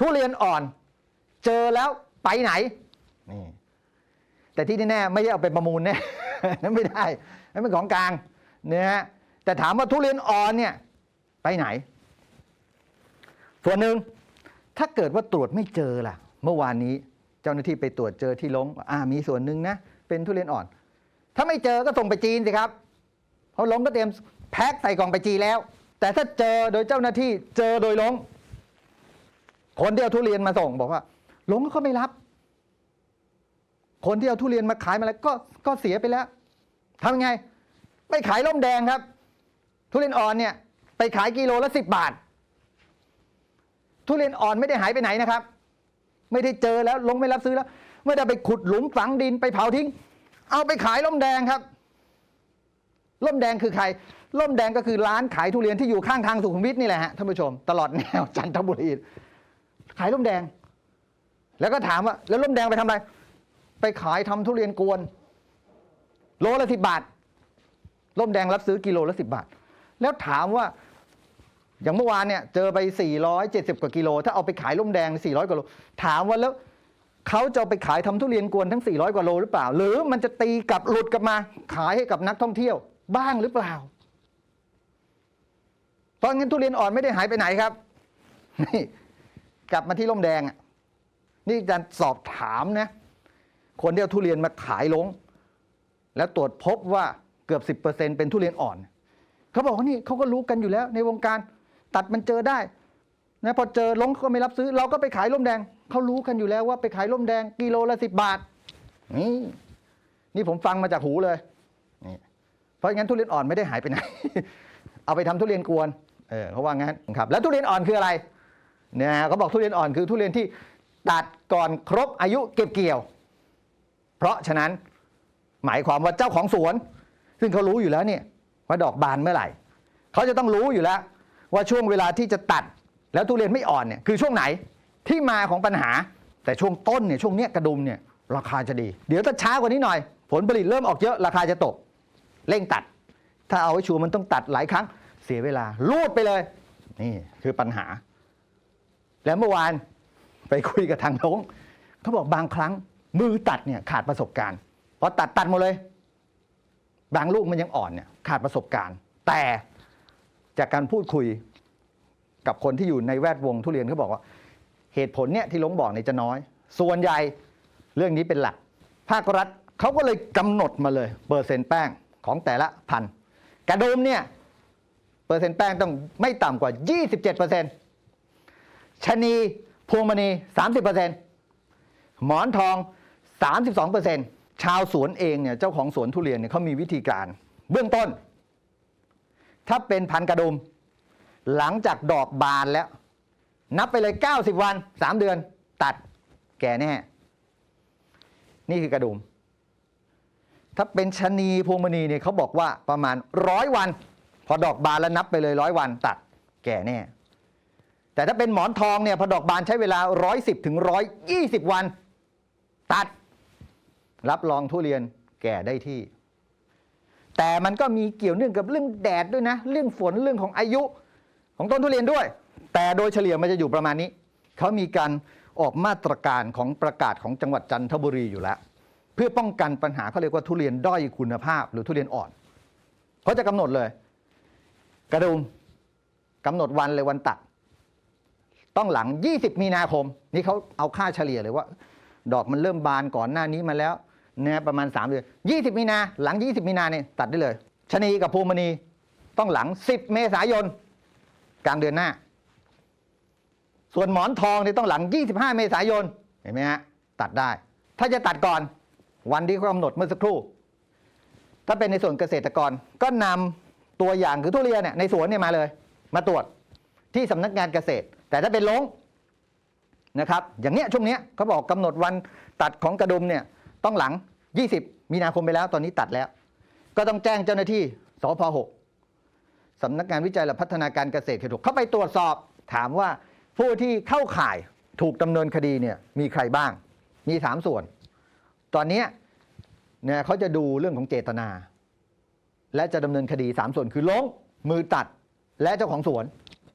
ทุเรียนอ่อน เจอแล้วไปไหนนี่แต่ที่แน่ๆไม่ได้เอาไปประมูลแน่นั่นไม่ได้นั่นเป็นของกลางนะฮะแต่ถามว่าทุเรียนอ่อนเนี่ยไปไหน ส่วนหนึ่งถ้าเกิดว่าตรวจไม่เจอล่ะ เมื่อวานนี้เจ้าหน้าที่ไปตรวจเจอที่ลงอ่ามีส่วนหนึ่งนะ เป็นทุเรียนอ่อน ถ้าไม่เจอก็ส่งไปจีนสิครับ เพราะลงก็เตรียมแพ็คใส่กล่องไปจีนแล้ว แต่ถ้าเจอโดยเจ้าหน้าที่เจอโดยลง คนที่เอาทุเรียนมาส่งบอกว่าหลงก็ไม่รับ คนที่เอาทุเรียนมาขายมาแล้วก็ก็เสียไปแล้วทำยังไง ไปขายล่มแดงครับ ทุเรียนอ่อนเนี่ย ไปขายกิโลละสิบบาท ทุเรียนอ่อนไม่ได้หายไปไหนนะครับ ไม่ได้เจอแล้วลงไม่รับซื้อแล้ว ไม่ได้ไปขุดหลุมฝังดินไปเผาทิ้ง เอาไปขายล่มแดงครับล่มแดงคือใครล่มแดงก็คือร้านขายทุเรียนที่อยู่ข้างทางสุขุมวิทนี่แหละฮะท่านผู้ชม ตลอดแนวจันทบุรี ขายล่มแดง แล้วก็ถามว่า แล้วล่มแดงไปทำอะไร ไปขายทำทุเรียนกวน โลละสิบบาทล่มแดงรับซื้อกิโลละสิบบาท แล้วถามว่า อย่างเมื่อวานเนี่ยเจอไป 470 กว่ากิโล ถ้าเอาไปขายล่มแดง 400 กว่าโล ถามว่าแล้วเขาจะไปขายทำทุเรียนกวนทั้ง 400 กว่าโลหรือเปล่า หรือมันจะตีกลับหลุดกลับมา ขายให้กับนักท่องเที่ยว บ้างหรือเปล่า เพราะงั้นทุเรียนอ่อนไม่ได้หายไปไหนครับ นี่ กลับมาที่ล่มแดง นี่อารสอบถามนะ คนที่เอาทุเรียนมาขายลง แล้วตรวจพบว่าเกือบ 10%เป็นทุเรียนอ่อน เขาบอกว่านี่เขาก็รู้กันอยู่แล้ว ในวงการตัดมันเจอได้นะพอเจอลงเขาก็ไม่รับซื้อ เราก็ไปขายร่มแดง เขารู้กันอยู่แล้วว่าไปขายร่มแดงกิโลละสิบบาท นี่นี่ผมฟังมาจากหูเลยนี่เพราะงั้นทุเรียนอ่อนไม่ได้หายไปไหน เอาไปทำทุเรียนกวน เออเขาว่างั้นครับ แล้วทุเรียนอ่อนคืออะไร เนี่ยเขาบอกทุเรียนอ่อนคือทุเรียนที่ตัดก่อนครบอายุเก็บเกี่ยว เพราะฉะนั้นหมายความว่าเจ้าของสวน ซึ่งเขารู้อยู่แล้วเนี่ยว่าดอกบานเมื่อไหร่เขาจะต้องรู้อยู่แล้ว ว่าช่วงเวลาที่จะตัดแล้วทุเรียนไม่อ่อนเนี่ยคือช่วงไหนที่มาของปัญหา แต่ช่วงต้นเนี่ยช่วงเนี้ยกระดุมเนี่ยราคาจะดี เดี๋ยวถ้าช้ากว่านี้หน่อย ผลผลิตเริ่มออกเยอะราคาจะตก เร่งตัด ถ้าเอาไว้ชัวร์มันต้องตัดหลายครั้งเสียเวลาลูดไปเลย นี่คือปัญหา แล้วเมื่อวานไปคุยกับทางโน้งเขาบอกบางครั้งมือตัดเนี่ยขาดประสบการณ์พอตัดตัดหมดเลย บางลูกมันยังอ่อนเนี่ยขาดประสบการณ์ แต่จากการพูดคุยกับคนที่อยู่ในแวดวงทุเรียนเขาบอกว่า เหตุผลเนี่ยที่ลงบอกเนี่ยจะน้อย ส่วนใหญ่เรื่องนี้เป็นหลัก ภาครัฐเขาก็เลยกำหนดมาเลย เปอร์เซ็นต์แป้งของแต่ละพันธุ์กระดุมเนี่ยเปอร์เซ็นต์แป้งต้องไม่ต่ำกว่า 27%เปอร์เซ็นต์ ชนีพวงมณี 30%เปอร์เซ็นต์หมอนทอง 32%เปอร์เซ็นต์ชาวสวนเองเนี่ยเจ้าของสวนทุเรียนเนี่ยเขามีวิธีการ เบื้องต้น ถ้าเป็นพันกระดุม หลังจากดอกบานแล้ว นับไปเลย 90 วัน 3 เดือน ตัดแก่แน่ นี่คือกระดุม ถ้าเป็นชนีพวงมณีเนี่ยเขาบอกว่าประมาณร้อยวัน พอดอกบานแล้วนับไปเลยร้อยวัน ตัดแก่แน่ แต่ถ้าเป็นหมอนทองเนี่ยพอดอกบานใช้เวลา 110ถึง120 วัน ตัด รับรองทุเรียนแก่ได้ที่ แต่มันก็มีเกี่ยวเนื่องกับเรื่องแดดด้วยนะ เรื่องฝนเรื่องของอายุของต้นทุเรียนด้วย แต่โดยเฉลี่ยมันจะอยู่ประมาณนี้ เขามีการออกมาตรการของประกาศของจังหวัดจันทบุรีอยู่แล้ว เพื่อป้องกันปัญหาเขาเรียกว่าทุเรียนด้อยคุณภาพ หรือทุเรียนอ่อนเขาจะกำหนดเลย กระดุมกำหนดวันเลยวันตัด ต้องหลัง 20 มีนาคม นี่เขาเอาค่าเฉลี่ยเลยว่า ดอกมันเริ่มบานก่อนหน้านี้มาแล้วนะประมาณ3เดือน20 มีนาหลัง 20 มีนาเนี่ยตัดได้เลยชะนีกับพวงมณีต้องหลัง 10 เมษายนกลางเดือนหน้า ส่วนหมอนทองเนี่ยต้องหลัง 25 เมษายนเห็นไหมฮะตัดได้ ถ้าจะตัดก่อนวันที่กำหนดเมื่อสักครู่ ถ้าเป็นในส่วนเกษตรกรก็นำตัวอย่างคือทุเรียนเนี่ยในสวนเนี่ยมาเลย มาตรวจที่สำนักงานเกษตร แต่ถ้าเป็นลงนะครับ อย่างเนี้ยช่วงเนี้ยเขาบอกกำหนดวันตัดของกระดุมเนี่ยต้องหลัง 20 มีนาคมไปแล้วตอนนี้ตัดแล้ว ก็ต้องแจ้งเจ้าหน้าที่สพ6สำนักงานวิจัยและพัฒนาการเกษตรเขตหกเข้าไปตรวจสอบถามว่าผู้ที่เข้าข่ายถูกดำเนินคดีเนี่ยมีใครบ้าง มีสามส่วน ตอนนี้เนี่ยเขาจะดูเรื่องของเจตนา และจะดำเนินคดีสามส่วนคือลงมือตัดและเจ้าของสวน